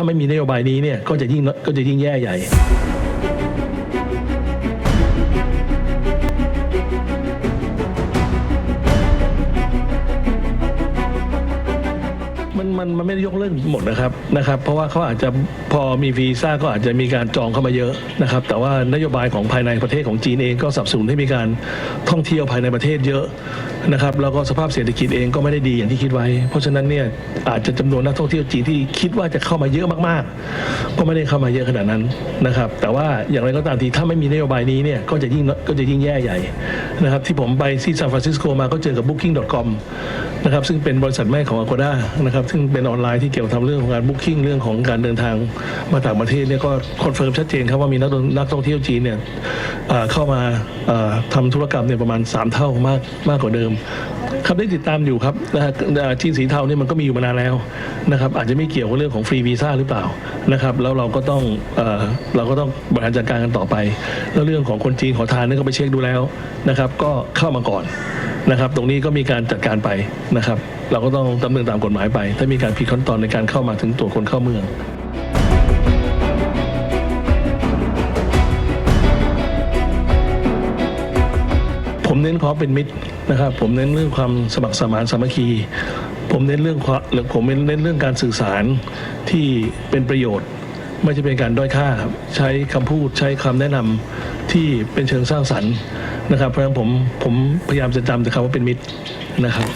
ถ้าไม่มีนโยบายนี้เนี่ยก็จะยิ่งก็จะยิ่งแย่ใหญ่ มันมันไม่ได้ยกเลิกหมดนะครับนะครับ เพราะว่าเขาอาจจะพอมีวีซ่าก็อาจจะมีการจองเข้ามาเยอะนะครับ แต่ว่านโยบายของภายในประเทศของจีนเองก็สนับสนุนให้มีการท่องเที่ยวภายในประเทศเยอะนะครับแล้วก็สภาพเศรษฐกิจเองก็ไม่ได้ดีอย่างที่คิดไว้ เพราะฉะนั้นเนี่ยอาจจะจำนวนนักท่องเที่ยวจีนที่คิดว่าจะเข้ามาเยอะมากๆ ก็ไม่ได้เข้ามาเยอะขนาดนั้นนะครับ แต่ว่าอย่างไรก็ตามทีถ้าไม่มีนโยบายนี้เนี่ยก็จะยิ่งก็จะยิ่งแย่ใหญ่นะครับ ที่ผมไปที่ซานฟรานซิสโกมาก็เจอกับ Booking.com นะครับซึ่งเป็นบริษัทแม่ของ Agoda นะครับซึ่งเป็นออนไลน์ที่เกี่ยวกับทำเรื่องของการบุ๊กิ้งเรื่องของการเดินทางมาต่างประเทศเนี่ยก็คอนเฟิร์มชัดเจนครับว่ามีนักนักท่องเที่ยวจีนเนี่ยเข้ามาเอ่อทำธุรกรรมเนี่ยประมาณ 3 เท่ามากมากกว่าเดิม ครับได้ติดตามอยู่ครับนะฮะจีนสีเทาเนี่ยมันก็มีอยู่มานานแล้วนะครับอาจจะไม่เกี่ยวกับเรื่องของฟรีวีซ่าหรือเปล่านะครับแล้วเราก็ต้องเอเราก็ต้องบริหารจัดการกันต่อไป แล้วเรื่องของคนจีนขอทานเนี่ยก็ไปเช็คดูแล้วนะครับก็เข้ามาก่อน นะครับ ตรงนี้ก็มีการจัดการไปนะครับ เราก็ต้องดำเนินตามกฎหมายไป ถ้ามีการผิดขั้นตอนในการเข้ามาถึงตัวคนเข้าเมืองผมเน้นความเป็นมิตรนะครับ ผมเน้นเรื่องความสมัครสมานสามัคคี ผมเน้นเรื่องความหรือผมเน้นเรื่องการสื่อสารที่เป็นประโยชน์ ไม่ใช่เป็นการด้อยค่าครับใช้คำพูดใช้คำแนะนำที่เป็นเชิงสร้างสรรค์นะครับ เพราะฉะนั้นผมผมพยายามจะจำแต่คำว่าเป็นมิตรนะครับ